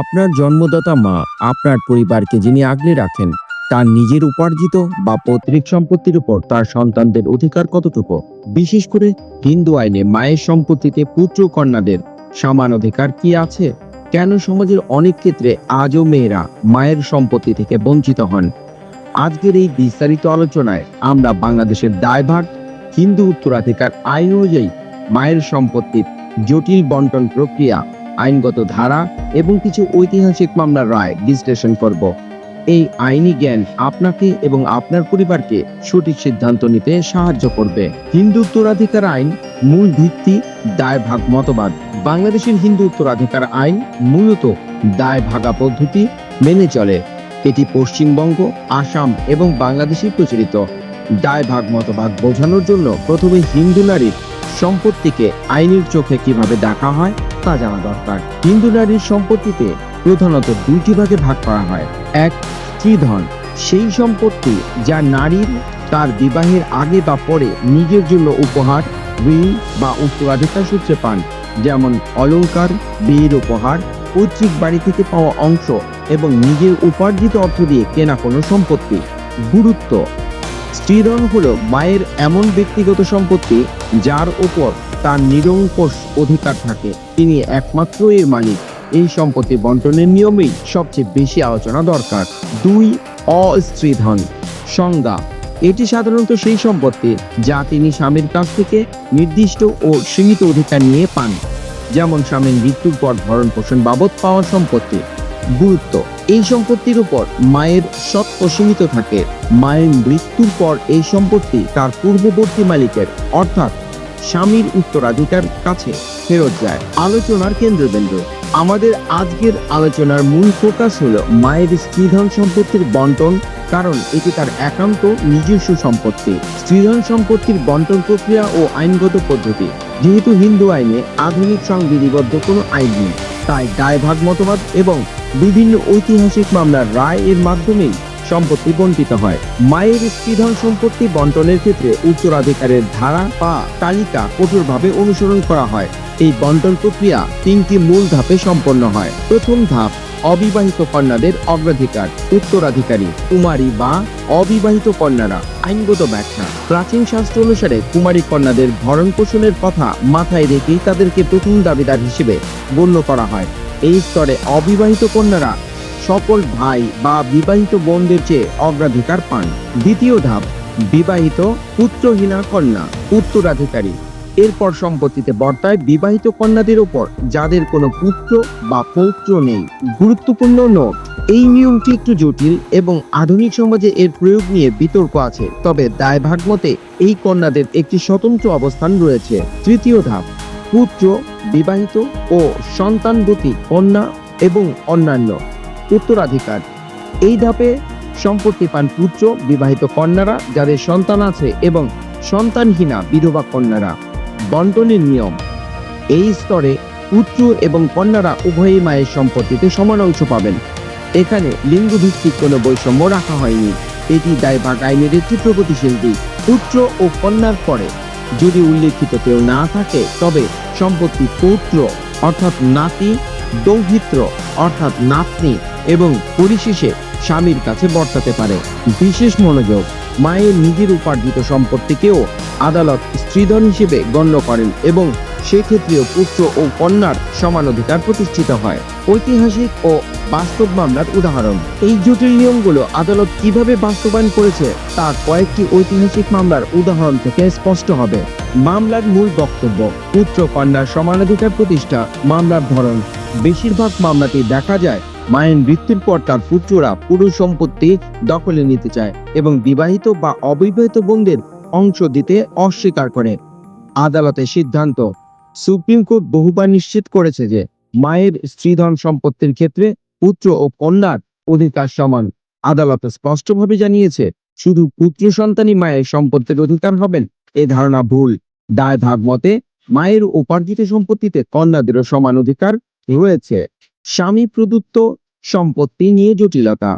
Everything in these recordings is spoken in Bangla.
আপনার জন্মদাতা মা আপনার পরিবারকে যিনি আগলে রাখেন, তার নিজের উপার্জিত বা পৈতৃক সম্পত্তির উপর তার সন্তানদের অধিকার কতটুকু? বিশেষ করে হিন্দু আইনে মায়ের সম্পত্তিতে পুত্র কন্যাদের সমান অধিকার কি আছে? কেন সমাজের অনেক ক্ষেত্রে আজও মেয়েরা মায়ের সম্পত্তি থেকে বঞ্চিত হন? আজকের এই বিস্তারিত আলোচনায় আমরা বাংলাদেশের দায়ভার হিন্দু উত্তরাধিকার আইন অনুযায়ী মায়ের সম্পত্তির জটিল বন্টন প্রক্রিয়া আইনগত ধারা এবং কিছু ঐতিহাসিক মামলার রায় বিশ্লেষণ করব। এই আইনি জ্ঞান আপনাকে এবং আপনার পরিবারকে সঠিক সিদ্ধান্ত নিতে সাহায্য করবে। হিন্দু উত্তরাধিকার আইন, মূল ভিত্তি, দায় ভাগ মতবাদ। বাংলাদেশের হিন্দু উত্তরাধিকার আইন মূলত দায় ভাগা পদ্ধতি মেনে চলে। এটি পশ্চিমবঙ্গ, আসাম এবং বাংলাদেশে প্রচলিত। দায় ভাগ মতবাদ বোঝানোর জন্য প্রথমে হিন্দু নারীর সম্পত্তিকে আইনের চোখে কীভাবে দেখা হয় তা জানা দরকার। হিন্দু নারীর সম্পত্তিতে প্রধানত দুইটি ভাগে ভাগ করা হয়। এক, স্ত্রীধন। সেই সম্পত্তি যা নারীর তার বিবাহের আগে বা পরে নিজের জন্য উপহার, ঋণ বা উত্তরাধিকার সূত্রে পান। যেমন অলংকার, বিয়ের উপহার, পৈতৃক বাড়ি থেকে পাওয়া অংশ এবং নিজের উপার্জিত অর্থ দিয়ে কেনা কোনো সম্পত্তি। গুরুত্ব, স্ত্রীধন হলো মায়ের এমন ব্যক্তিগত সম্পত্তি যার উপর তার নিরঙ্কুশ অধিকার থাকে। তিনি একমাত্র এর মালিক। এই সম্পত্তি বন্টনের নিয়মেই সবচেয়ে বেশি আলোচনা দরকার। দুই অস্ত্রী ধন সংজ্ঞা, এটি সাধারণত সেই সম্পত্তি যা তিনি স্বামীর কাছ থেকে নির্দিষ্ট ও সীমিত অধিকার নিয়ে পান। যেমন স্বামীর মৃত্যুর পর ভরণ পোষণ বাবদ পাওয়া সম্পত্তি। গুরুত্ব, এই সম্পত্তির উপর মায়ের সত্য সীমিত থাকে। মায়ের মৃত্যুর পর এই সম্পত্তি তার পূর্ববর্তী মালিকের, অর্থাৎ স্বামীর উত্তরাধিকার কাছে ফেরত যায়। আলোচনার কেন্দ্রবিন্দু। আমাদের আজকের আলোচনার মূল ফোকাস হলো মায়ের স্ত্রীধন সম্পত্তির বন্টন, কারণ এটি তার একান্ত নিজস্ব সম্পত্তি। স্ত্রীধন সম্পত্তির বন্টন প্রক্রিয়া ও আইনগত পদ্ধতি। যেহেতু হিন্দু আইনে আধুনিক সংবিধিবদ্ধ কোনো আইন নেই, তাই দায়ভাগ মতবাদ এবং বিভিন্ন ঐতিহাসিক মামলার রায় এর মাধ্যমেই সম্পত্তি বন্টিত হয়। মায়ের স্ত্রীধন সম্পত্তি বন্টনের ক্ষেত্রে উত্তরাধিকারের ধারা বা তালিকা কঠোরভাবে অনুসরণ করা হয়। এই বন্টন প্রক্রিয়া তিনটি মূল ধাপে সম্পন্ন হয়। প্রথম ধাপ, অবিবাহিত কন্যাদের অগ্রাধিকার, উত্তরাধিকারী, কুমারী বা অবিবাহিত কন্যারা, আইনগত ব্যাখ্যা। প্রাচীন শাস্ত্র অনুসারে কুমারী কন্যাদের ভরণ পোষণের কথা মাথায় রেখেই তাদেরকে প্রথম দাবিদার হিসেবে গণ্য করা হয়। এই স্তরে অবিবাহিত কন্যারা সকল ভাই বা বিবাহিত বোনদের চেয়ে অগ্রাধিকার পান। দ্বিতীয় ধাপ, বিবাহিত পুত্রহীনা কন্যা, উত্তরাধিকারী। এরপর সম্পত্তিতে বর্তায় বিবাহিত কন্যাদের উপর যাদের কোনো পুত্র বা পৌত্র নেই। গুরুত্বপূর্ণ নোট, এই নিয়মটি একটু জটিল এবং আধুনিক সমাজে এর প্রয়োগ নিয়ে বিতর্ক আছে, তবে দায়ভাগ মতে এই কন্যাদের একটি স্বতন্ত্র অবস্থান রয়েছে। তৃতীয় ধাপ, পুত্র, বিবাহিত ও সন্তানবতী কন্যা এবং অন্যান্য। উত্তরাধিকার। এই ধাপে সম্পত্তি পান পুত্র, বিবাহিত কন্যারা, যাদের সন্তান আছে এবং সন্তানহীনা বিধবা কন্যারা। বন্টনের নিয়ম, এই স্তরে পুত্র এবং কন্যারা উভয়ই মায়ের সম্পত্তিতে সমান অংশ পাবেন। এখানে লিঙ্গভিত্তিক কোনো বৈষম্য রাখা হয়নি। এটি দায়ভাগ আইনের একটি প্রগতিশীল দিক। পুত্র ও কন্যার পরে যদি উল্লেখিত কেউ না থাকে, তবে সম্পত্তি পৌত্র অর্থাৎ নাতি, দৌহিত্র অর্থাৎ নাতনি এবং পরিশেষে স্বামীর কাছে বর্তাতে পারে। বিশেষ মনোযোগ, মায়ের নিজের উপার্জিত সম্পত্তিকেও আদালত স্ত্রীধন হিসেবে গণ্য করেন এবং সেক্ষেত্রেও পুত্র ও কন্যার সমান অধিকার প্রতিষ্ঠিত হয়। ঐতিহাসিক ও বাস্তব মামলার উদাহরণ। এই জটিল নিয়মগুলো আদালত কীভাবে বাস্তবায়ন করেছে তার কয়েকটি ঐতিহাসিক মামলার উদাহরণ থেকে স্পষ্ট হবে। মামলার মূল বক্তব্য পুত্র কন্যার সমানাধিকার প্রতিষ্ঠা, মামলার ধরন। বেশিরভাগ মামলাতে দেখা যায় মায়ের মৃত্যুর পর তার পুত্ররা পুরো সম্পত্তি দখলে নিতে চায় এবং বিবাহিত বা অবিবাহিত বোনদের অংশ দিতে অস্বীকার করে। আদালতের সিদ্ধান্ত, সুপ্রিম কোর্ট বহুবার নিশ্চিত করেছে যে মায়ের স্ত্রীধন সম্পত্তির ক্ষেত্রে পুত্র ও কন্যার অধিকার সমান। আদালত স্পষ্টভাবে জানিয়েছে, শুধু পুত্র সন্তানই মায়ের সম্পত্তির অধিকার হবেন, এ ধারণা ভুল। দায় ভাগ মতে, মায়ের উপার্জিত সম্পত্তিতে কন্যাদেরও সমান অধিকার রয়েছে। স্বামী প্রদত্ত সম্পত্তি নিয়ে জটিলতা।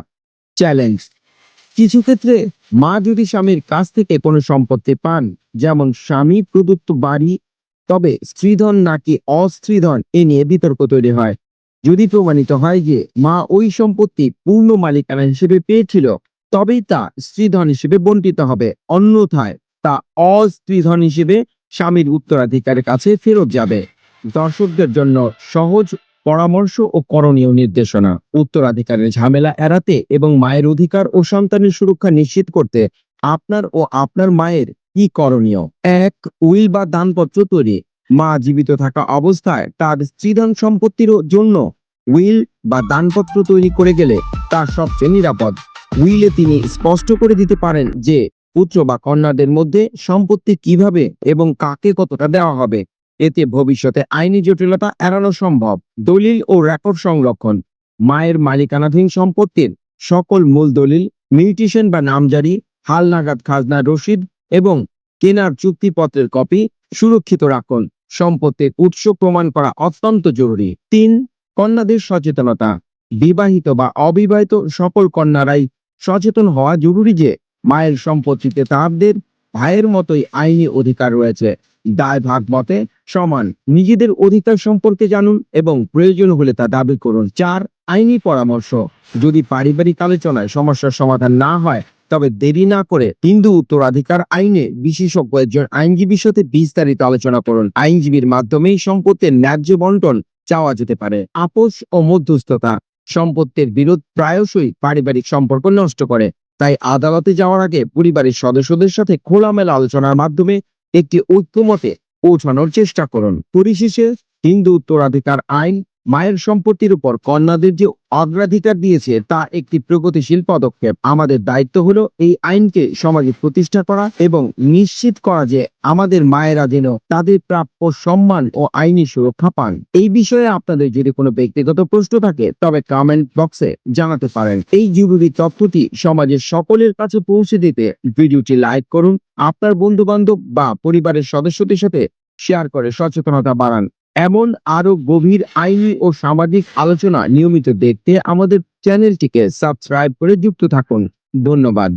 চ্যালেঞ্জ কিছু ক্ষেত্রে মা যদি স্বামীর কাছ থেকে কোনো সম্পত্তি পান, যেমন স্বামী প্রদত্ত বাড়ি, তবে স্ত্রীধন নাকি অস্ত্রীধন এ নিয়ে বিতর্ক তৈরি হয়। যদি প্রমাণিত হয় যে মা ওই সম্পত্তি পূর্ণ মালিকানা হিসেবে পেয়েছিল, তবেই তা স্ত্রীধন হিসেবে বন্টিত হবে। অন্যথায় তা অস্ত্রীধন হিসেবে স্বামীর উত্তরাধিকারের কাছে ফেরত যাবে। দর্শকদের জন্য সহজ পরামর্শ ও করণীয় নির্দেশনা। উত্তরাধিকারের ঝামেলা এড়াতে এবং মায়ের অধিকার ও সন্তানের সুরক্ষা নিশ্চিত করতে আপনার ও আপনার মায়ের কি করণীয়? এক, উইল বা দানপত্র তৈরি। মা জীবিত থাকা অবস্থায় তার স্ত্রীধন সম্পত্তির জন্য উইল বা দানপত্র তৈরি করে গেলে তার সবচেয়ে নিরাপদ। উইলে তিনি স্পষ্ট করে দিতে পারেন যে, পুত্র বা কন্যাদের মধ্যে সম্পত্তি কীভাবে এবং কাকে কতটা দেওয়া হবে। এতে ভবিষ্যতে আইনি জটিলতা এড়ানো সম্ভব। দলিল ও রেকর্ড সংরক্ষণ। মায়ের মালিকানাধীন সম্পত্তির সকল মূল দলিল, মিউটেশন বা নামজারি হালনাগাদ খাজনা রসিদ এবং কেনার চুক্তিপত্রের কপি সুরক্ষিত রাখুন। সম্পত্তির উৎস প্রমাণ করা অত্যন্ত জরুরি। তিন, কন্যাদের সচেতনতা। বিবাহিত বা অবিবাহিত সকল কন্যারাই সচেতন হওয়া জরুরি যে, মায়ের সম্পত্তিতে তাদের ভাইয়ের মতোই আইনি অধিকার রয়েছে। দায় ভাগ মতে সমান নিজেদের অধিকার সম্পর্কে জানুন এবং প্রয়োজন হলে তা দাবি করুন। চার, আইনি পরামর্শ। যদি পারিবারিক আলোচনায় সমস্যার সমাধান না হয়, তবে দেরি না করে হিন্দু উত্তরাধিকার আইনে বিশেষজ্ঞ একজন আইনজীবীর সাথে বিস্তারিত আলোচনা করুন। আইনজীবীর মাধ্যমেই সম্পত্তির ন্যায্য বন্টন চাওয়া যেতে পারে। আপোষ ও মধ্যস্থতা। সম্পত্তির বিরোধ প্রায়শই পারিবারিক সম্পর্ক নষ্ট করে। তাই আদালতে যাওয়ার আগে পরিবারের সদস্যদের সাথে খোলামেলা আলোচনার মাধ্যমে একটি ঐক্যমতে পৌঁছানোর চেষ্টা করুন। পরিশেষে হিন্দু উত্তরাধিকার আইন মায়ের সম্পত্তির উপর কন্যাদের যে অগ্রাধিকার দিয়েছে, তা একটি প্রগতিশীল পদক্ষেপ। আমাদের দায়িত্ব হলো এই আইনকে সমাজে প্রতিষ্ঠা করা এবং নিশ্চিত করা যে আমাদের মায়েরা যেন তাদের প্রাপ্য সম্মান ও আইনি সুরক্ষা পান। এই বিষয়ে আপনাদের যদি কোনো ব্যক্তিগত প্রশ্ন থাকে, তবে কমেন্ট বক্সে জানাতে পারেন। এই জরুরি তথ্যটি সমাজের সকলের কাছে পৌঁছে দিতে ভিডিওটি লাইক করুন, আপনার বন্ধু বান্ধব বা পরিবারের সদস্যদের সাথে শেয়ার করে সচেতনতা বাড়ান। এমন আরও গভীর আইনি ও সামাজিক আলোচনা নিয়মিত দেখতে আমাদের চ্যানেলটিকে সাবস্ক্রাইব করে যুক্ত থাকুন। ধন্যবাদ।